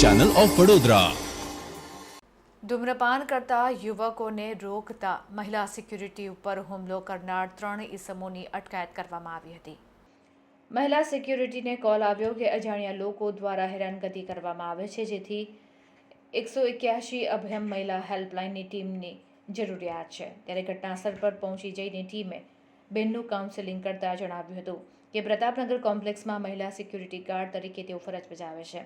Channel of Vadodara ધૂમ્રપાન કરતા યુવકોને રોકતા મહિલા સિક્યુરિટી ઉપર હુમલો કરનાર ત્રણ ઇસમોની અટકાયત કરવામાં આવી હતી. મહિલા સિક્યુરિટીને કોલ આવ્યો કે અજાણ્યા લોકો દ્વારા હેરાનગતિ કરવામાં આવે છે, જેથી એકસો એક્યાસી અભયમ મહિલા હેલ્પલાઇનની ટીમની જરૂરિયાત છે. ત્યારે ઘટનાસ્થળ પર પહોંચી જઈને ટીમે બેનનું કાઉન્સેલિંગ કરતા જણાવ્યું હતું કે પ્રતાપનગર કોમ્પ્લેક્સમાં મહિલા સિક્યુરિટી ગાર્ડ તરીકે તેઓ ફરજ બજાવે છે.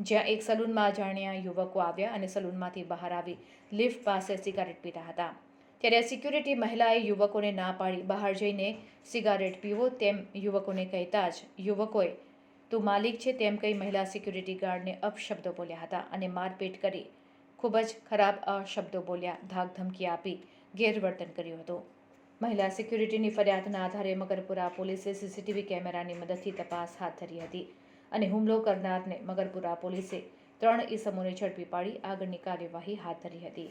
જ્યાં એક સલૂનમાં અજાણ્યા યુવકો આવ્યા અને સલૂનમાંથી બહાર આવી લિફ્ટ પાસે સિગારેટ પીતા હતા. ત્યારે સિક્યુરિટી મહિલાએ યુવકોને ના પાડી બહાર જઈને સિગારેટ પીવો તેમ યુવકોને કહેતા જ યુવકોએ, તું માલિક છે તેમ કહી મહિલા સિક્યુરિટી ગાર્ડને અપશબ્દો બોલ્યા હતા અને મારપીટ કરી ખૂબ જ ખરાબ અશબ્દો બોલ્યા, ધાક ધમકી આપી, ગેરવર્તન કર્યું હતું. મહિલા સિક્યુરિટીની ફરિયાદના આધારે મગરપુરા પોલીસે સીસીટીવી કેમેરાની મદદથી તપાસ હાથ ધરી હતી. અને હુમલો કરનારને મગરપુરા પોલીસે ત્રણ ઈસમોને ઝડપી પાડી આગળની કાર્યવાહી હાથ ધરી હતી.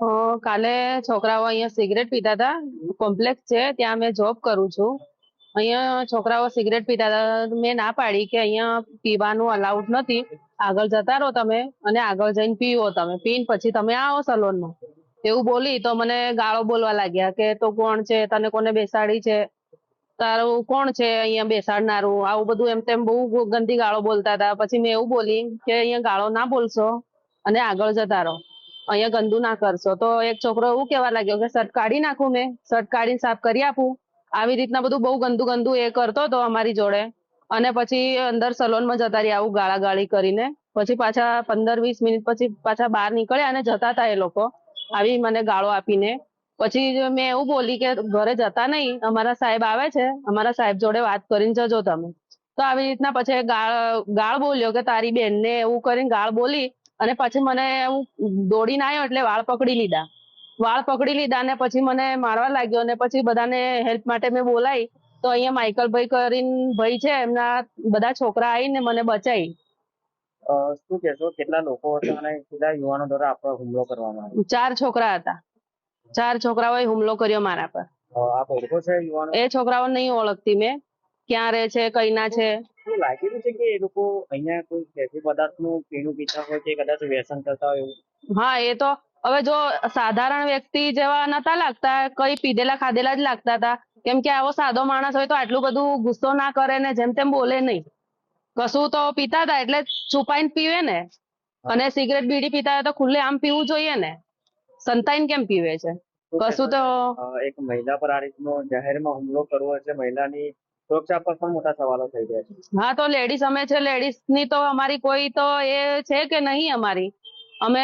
અ, કાલે છોકરાઓ અહીંયા સિગરેટ પીતા હતા. કોમ્પ્લેક્સ છે ત્યાં મેં જોબ કરું છું. અહીંયા છોકરાઓ સિગરેટ પીતા હતા. મેં ના પાડી કે અહીંયા પીવાનું અલાઉડ નથી. આગળ જતા રહો તમે અને આગળ જઈને પીવો તમે. પીને પછી તમે આવો સલોનમાં એવું બોલી તો મને ગાળો બોલવા લાગ્યા કે તો કોણ છે? તને કોને બેસાડી છે? તારું કોણ છે અહીંયા બેસાડનારું? આવું બધું એમ તેમ બહુ ગંદી ગાળો બોલતા હતા. પછી મેં એવું બોલી કે અહીંયા ગાળો ના બોલશો અને આગળ જતા રહો. અહીંયા ગંદુ ના કરશો. તો એક છોકરો એવું કહેવા લાગ્યો કે, શર્ટ કાઢી નાખું મેં. શર્ટ કાઢીને સાફ કરી આપું. આવી રીતના બધું બહુ ગંદુ ગંદુ એ કરતો હતો અમારી જોડે. અને પછી અંદર સલોનમાં જતા રહ્યા આવું ગાળા ગાળી કરીને. પછી પાછા પંદર વીસ મિનિટ પછી પાછા બહાર નીકળ્યા અને જતા હતા એ લોકો. આવી મને ગાળો આપીને. પછી મેં એવું બોલી કે, ઘરે જતા નહીં. અમારા સાહેબ આવે છે. અમારા સાહેબ જોડે વાત કરીને જજો તમે. તો આવી રીતના પછી ગાળ ગાળ બોલ્યો કે, તારી બેનને એવું કરીને ગાળ બોલી અને પછી મને હું દોડીને આવ્યો એટલે વાળ પકડી લીધા. વાળ પકડી લીધા ને પછી મને મારવા લાગ્યો ને પછી બધાને હેલ્પ માટે મેં બોલાવી. તો અહીંયા માઇકલભાઈ કરીને ભાઈ છે એમના બધા છોકરા આવીને મને બચાવી. શું કહેશો? કેટલા લોકો હતા અને કેટલા યુવાનો દ્વારા આપ હુમલો કરવામાં આવ્યો? ચાર છોકરા હતા. ચાર છોકરાઓએ હુમલો કર્યો મારા પર. આપ ઓળખો છો એ યુવાનો? એ છોકરાઓ નહીં ઓળખતી મેં. ક્યાં રહે છે કઈના છે? શું લાગેલું છે કે એ લોકો અહીંયા કોઈ કેફી પદાર્થનું પીણું પીતા હોય કે કદાચ વ્યસન કરતા હોય એવું. હા એ તો હવે જો સાધારણ વ્યક્તિ જેવા નતા લાગતા કઈ પીધેલા ખાધેલા જ લાગતા હતા. કેમ કે આવો સાદો માણસ હોય તો આટલું બધું ગુસ્સો ના કરે ને જેમ તેમ બોલે નહીં. કશું તો પીતા હતા એટલે છુપાઈને પીવે ને. અને સિગરેટ બીડી પીતા હોય તો ખુલ્લે આમ પીવું જોઈએ ને. સંતાઈને કેમ પીવે છે? કશું તો એક મહિલા પર આ રીતનો જાહેરમાં હુમલો કરવો એટલે મહિલાની સુરક્ષા પર પણ મોટા સવાલો થઈ રહ્યા છે. હા તો લેડીઝ અમે છે લેડીઝની તો અમારી કોઈ તો એ છે કે નહીં અમારી? અમે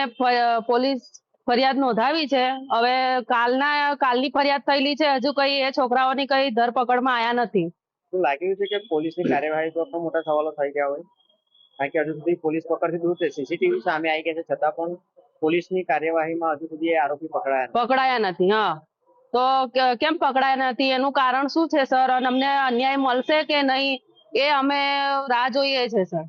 પોલીસ ફરિયાદ નોંધાવી છે. હવે કાલના કાલની ફરિયાદ થયેલી છે. હજુ કઈ એ છોકરાઓની કઈ ધરપકડમાં આયા નથી. શું લાગી છે કે પોલીસની કાર્યવાહી પર પણ મોટા સવાલો થઈ ગયા હોય? કારણ કે હજુ સુધી પોલીસ પકડથી દૂર છે. સીસીટીવી સામે આવી ગયા છે. છતાં પણ પોલીસની કાર્યવાહીમાં હજુ સુધી એ આરોપી પકડાયા પકડાયા નથી હા. તો કેમ પકડાયા નથી? એનું કારણ શું છે, સર? અને અમને અન્યાય મળશે કે નહીં? એ અમે રાહ જોઈએ છે, સર.